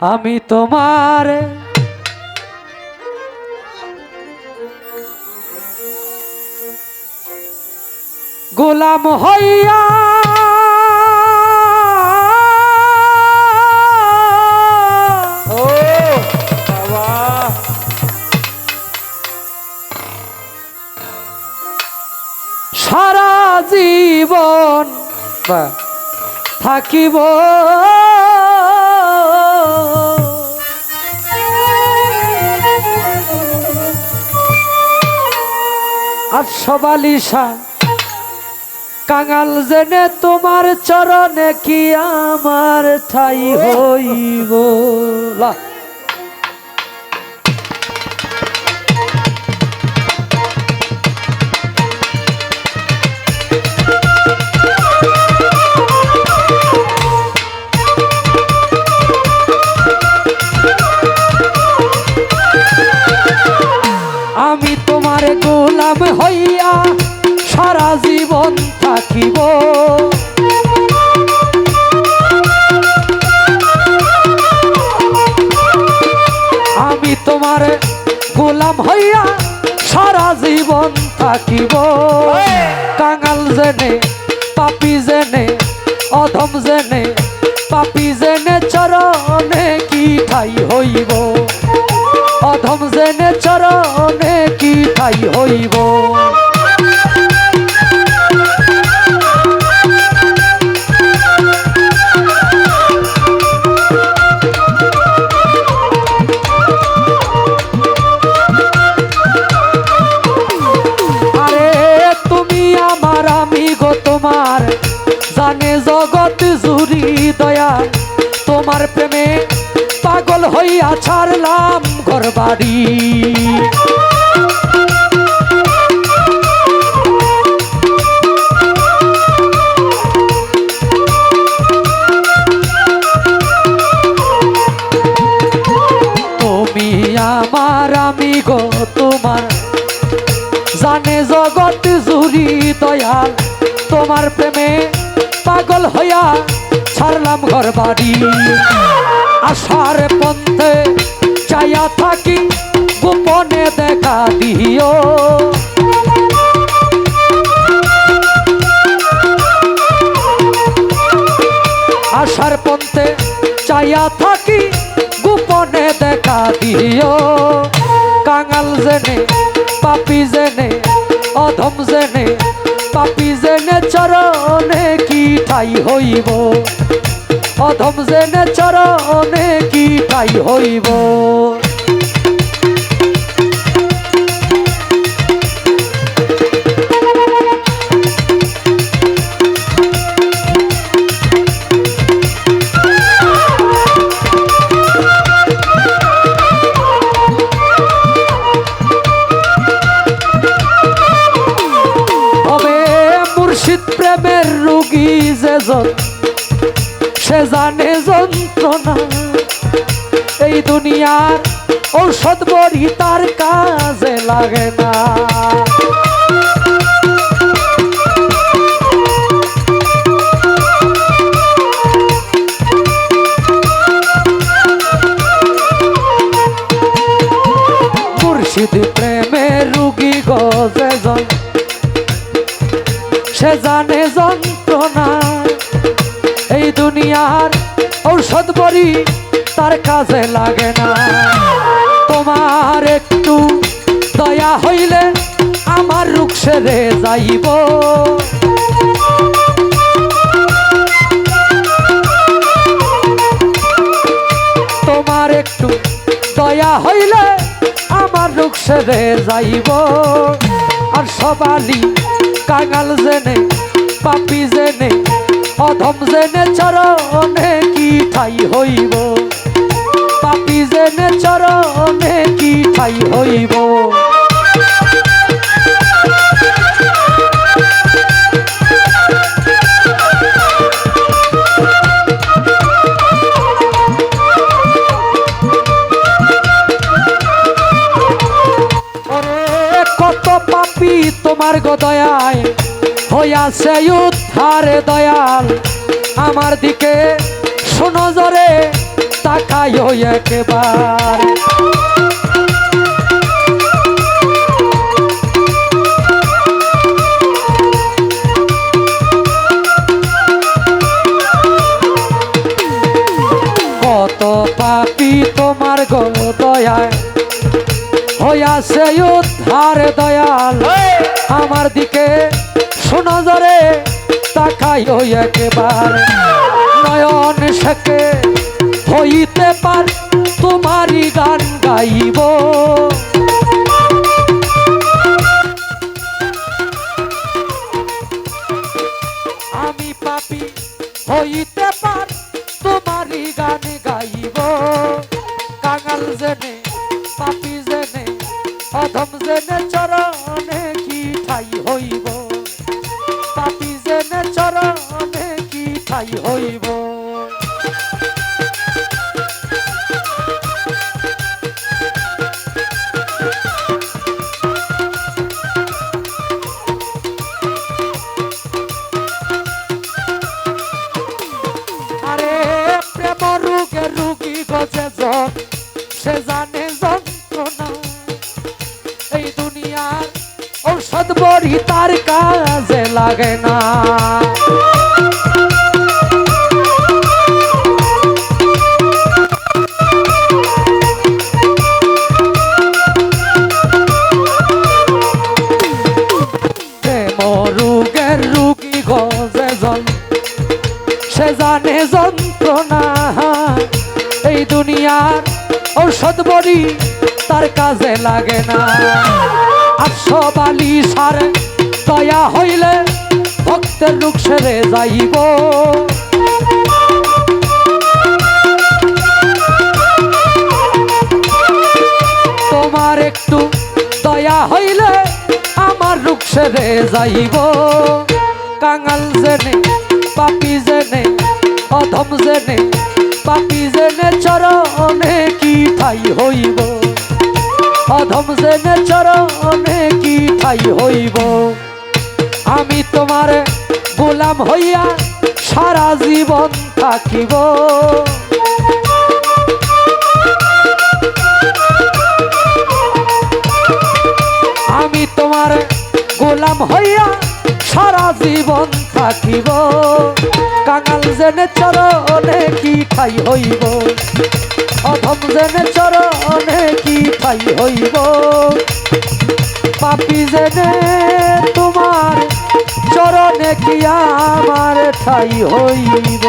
আমি তোমার গোলাম হইয়া সারা জীবন থাকিব। আর সবালিশা কাঙাল জেনে তোমার চরণে কি আমার ঠাই হইব? লা থাকিব। আমি তোমার গোলাম হইয়া সারা জীবন থাকিব। কাঙাল জেনে পাপি জেনে অধম জেনে পাপি জেনে চরণে কি ঠাই হইব? অধম জেনে চরণে কি ঠাই হইব? জগৎ জুড়ি দয়া, তোমার প্রেমে পাগল হইয়া ছাড়লাম ঘর বাড়ি তুমি আমার আমি গো, তোমার জানে জগৎ জুড়ি দয়াল তোমার প্রেমে ঘর বাড়ি। আশার পন্থে চাইয়া থাকি, গোপনে দেখা দিও। আশার পন্থে চাইয়া থাকি, গোপনে দেখা দিও। কাঙাল জেনে, পাপি জেনে, অধম জেনে, পাপি জেনে চরণে কি ঠাই হইব? অধম জেনে চরণে কি ঠাই হইব? এই দুনিয়ার ঔষধ বড়ি তার কাজে লাগে না। মুর্শিদ প্রেমের রুগী গজে জন, সে জানে যন্ত্রণা। এই দুনিয়ার ঔষধ বড়ি তার কাজে লাগে না। তোমার একটু দয়া হইলে আমার রুখ সেরে যাইব। তোমার একটু দয়া হইলে আমার রুখ সেরে যাইব। আর সবালি কাঙাল জেনে, পাপি জেনে, অধম জেনে, চরণে কি ঠাই হইব? পাপি জেনে চরণে কি ঠাই হইব? তোমার গো দয়ায় হইয়াছে উদ্ধারে দয়াল। আমার দিকে শোনো জরে। তাকাই একবার। কত পাপি তোমার গো দয়ায় হইয়াছে উদ্ধার দয়াল। আমার দিকে শোনো জরে তাকাই একবার। নয়ন শেখে হইতে পার, তোমারই গান গাইব। আমি পাপি, হইতে পার, তোমারই গান গাইব। কাঙাল জেনে, পাপি জেনে, অধম জেনে চরণে কি ঠাই হইব? পাপি জেনে চরণে কি ঠাই হইব? লাগে না। সে জানে যন্ত্রণা। এই দুনিয়ার ঔষধ বড়ি তার কাজে লাগে না। আটশো বালি সারে দয়া হইলে ভক্তের লোক সেরে যাইব। তোমার একটু দয়া হইলে আমার রূপ সেরে যাইব। কাঙাল জেনে, পাপি জেনে, অধম জেনে, পাপি জেনে চরণে কি ঠাই হইব? অধম জেনে চরণে কি ঠাই হইব? আমি তোমার গোলাম হইয়া সারা জীবন থাকিব। আমি তোমার গোলাম হইয়া সারা জীবন থাকিব। কাঙাল জেনে চরণে কি ঠাই হইব? অধম জেনে চরণে কি ঠাই হইব? পাপি জেনে কি আমার ঠাই হইব।